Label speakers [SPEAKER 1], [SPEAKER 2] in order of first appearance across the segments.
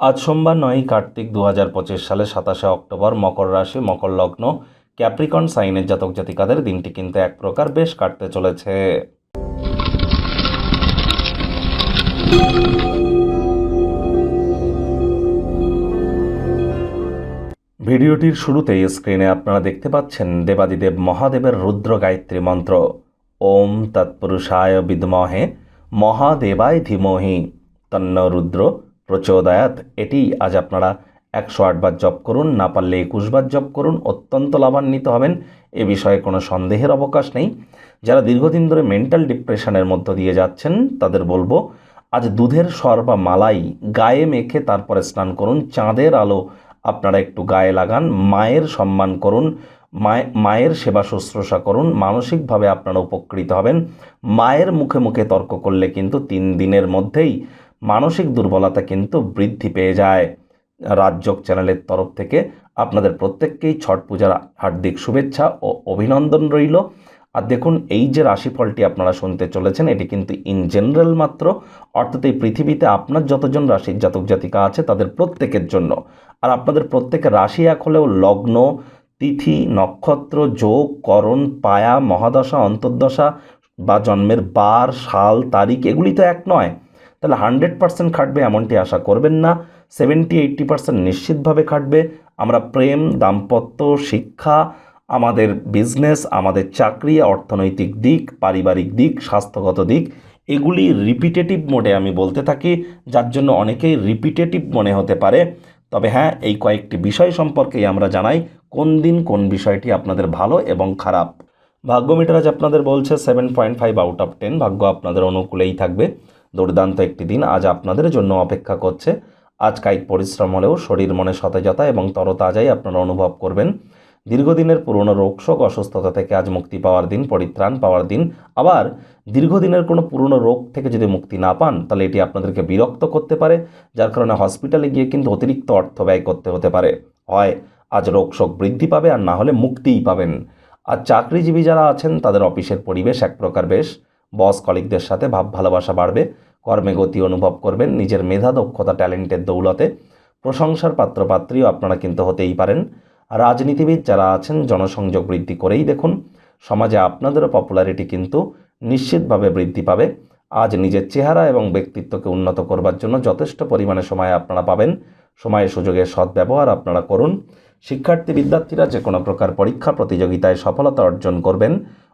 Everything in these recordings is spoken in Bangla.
[SPEAKER 1] আজ সোমবার নয়ই কার্তিক দু হাজার পঁচিশ সালে সাতাশে অক্টোবর মকর রাশি, মকর লগ্ন, ক্যাপ্রিকন, সাইনের জাতক জাতিকাদের দিনটি কিন্তু এক প্রকার বেশ কাটতে চলেছে। ভিডিওটির শুরুতেই স্ক্রিনে আপনারা দেখতে পাচ্ছেন দেবাদিদেব মহাদেবের রুদ্র গায়ত্রী মন্ত্র। ওম তৎপুরুষায় বিদ্মহে মহাদেবায় ধীমহি। তন্ন রুদ্র প্রচোদয়াত। এটি আজ আপনারা একশো আটবার জপ করুন, না পারলে একুশবার জপ করুন, অত্যন্ত লাভান্বিত হবেন। এ বিষয়ে কোনো সন্দেহের অবকাশ নেই। যারা দীর্ঘদিন ধরে মেন্টাল ডিপ্রেশনের মধ্য দিয়ে যাচ্ছেন, তাদের বলব, আজ দুধের সর বা মালাই গায়ে মেখে তারপরে স্নান করুন। চাঁদের আলো আপনারা একটু গায়ে লাগান, মায়ের সম্মান করুন, মায়ে, মায়ের সেবা শুশ্রূষা করুন, মানসিকভাবে আপনারা উপকৃত হবেন। মায়ের মুখে মুখে তর্ক করলে কিন্তু তিন দিনের মধ্যেই মানসিক দুর্বলতা কিন্তু বৃদ্ধি পেয়ে যায়। রাজযোগ চ্যানেলের তরফ থেকে আপনাদের প্রত্যেককেই ছট পূজার হার্দিক শুভেচ্ছা ও অভিনন্দন রইল। আর দেখুন, এই যে রাশিফলটি আপনারা শুনতে চলেছেন, এটি কিন্তু ইন জেনারেল মাত্র, অর্থাৎ এই পৃথিবীতে আপনার যতজন রাশির জাতক জাতিকা আছে, তাদের প্রত্যেকের জন্য। আর আপনাদের প্রত্যেকের রাশি এক হলেও লগ্ন, তিথি, নক্ষত্র, যোগ, করণ, পায়া, মহাদশা, অন্তর্দশা বা জন্মের বার, সাল, তারিখ, এগুলি তো এক নয়। তাহলে হান্ড্রেড পার্সেন্ট খাটবে এমনটি আশা করবেন না। সেভেন্টি, এইট্টি পার্সেন্ট নিশ্চিতভাবে খাটবে। আমরা প্রেম, দাম্পত্য, শিক্ষা, আমাদের বিজনেস, আমাদের চাকরি, অর্থনৈতিক দিক, পারিবারিক দিক, স্বাস্থ্যগত দিক, এগুলি রিপিটেটিভ মোডে আমি বলতে থাকি, যার জন্য অনেকেই রিপিটেটিভ মনে হতে পারে। তবে হ্যাঁ এই কয়েকটি বিষয় সম্পর্কেই আমরা জানাই, কোন দিন কোন বিষয়টি আপনাদের ভালো এবং খারাপ। ভাগ্য মিটার আজ আপনাদের বলছে seven point five out of ten ভাগ্য আপনাদের অনুকূলেই থাকবে। দুর্দান্ত একটি দিন আজ আপনাদের জন্য অপেক্ষা করছে। আজ কায়িক পরিশ্রম হলেও শরীর মনে সতেজতা এবং তরতাজাই আপনারা অনুভব করবেন। দীর্ঘদিনের পুরনো রোগশোক অসুস্থতা থেকে আজ মুক্তি পাওয়ার দিন, পরিত্রাণ পাওয়ার দিন। আবার দীর্ঘদিনের কোনো পুরনো রোগ থেকে যদি মুক্তি না পান, তাহলে এটি আপনাদেরকে বিরক্ত করতে পারে, যার কারণে হসপিটালে গিয়ে কিন্তু অতিরিক্ত অর্থ ব্যয় করতে হতে পারে। হয়, আজ রোগশোক বৃদ্ধি পাবে আর না হলে মুক্তিই পাবেন। আর চাকরিজীবী যারা আছেন, তাদের অফিসের পরিবেশ এক প্রকার বেশ। বস কলিকদের সাথে ভাব ভালোবাসা বাড়বে, কর্মে গতি অনুভব করবেন, নিজের মেধা, দক্ষতা, ট্যালেন্টের দৌলতে। প্রশংসার পাত্রপাত্রীও আপনারা কিন্তু হতেই পারেন। রাজনীতিবিদ যারা আছেন, জনসংযোগ বৃদ্ধি করেই দেখুন। সমাজে আপনাদেরও পপুলারিটি কিন্তু নিশ্চিতভাবে বৃদ্ধি পাবে। আজ নিজের চেহারা এবং ব্যক্তিত্বকে উন্নত করবার জন্য যথেষ্ট পরিমাণে সময় আপনারা পাবেন। সময় সুযোগের সদ্ব্যবহার আপনারা করুন। শিক্ষার্থী বিদ্যার্থীরা যে কোনো প্রকার পরীক্ষা, প্রতিযোগিতায় সফলতা অর্জন করবেন।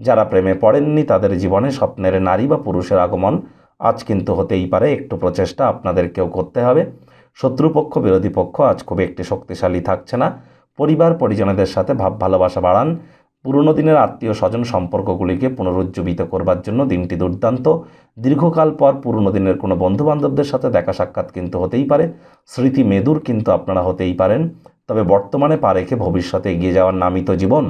[SPEAKER 1] যারা প্রেমে পড়েননি তাদের জীবনে স্বপ্নের নারী বা পুরুষের আগমন আজ কিন্তু হতেই পারে। একটু প্রচেষ্টা আপনাদেরকেও করতে হবে। শত্রুপক্ষ, বিরোধী পক্ষ আজ খুব একটি শক্তিশালী থাকছে না। পরিবার, পরিজনদের সাথে ভাব, ভালোবাসা বাড়ান। পুরনো দিনের আত্মীয় স্বজন সম্পর্কগুলিকে পুনরুজ্জীবিত করবার জন্য দিনটি দুর্দান্ত। দীর্ঘকাল পর পুরনো দিনের কোনো বন্ধুবান্ধবদের সাথে দেখা সাক্ষাৎ কিন্তু হতেই পারে। স্মৃতি মেদুর কিন্তু আপনারা হতেই পারেন। তবে বর্তমানে পা রেখে ভবিষ্যতে এগিয়ে যাওয়ার নামই তো জীবন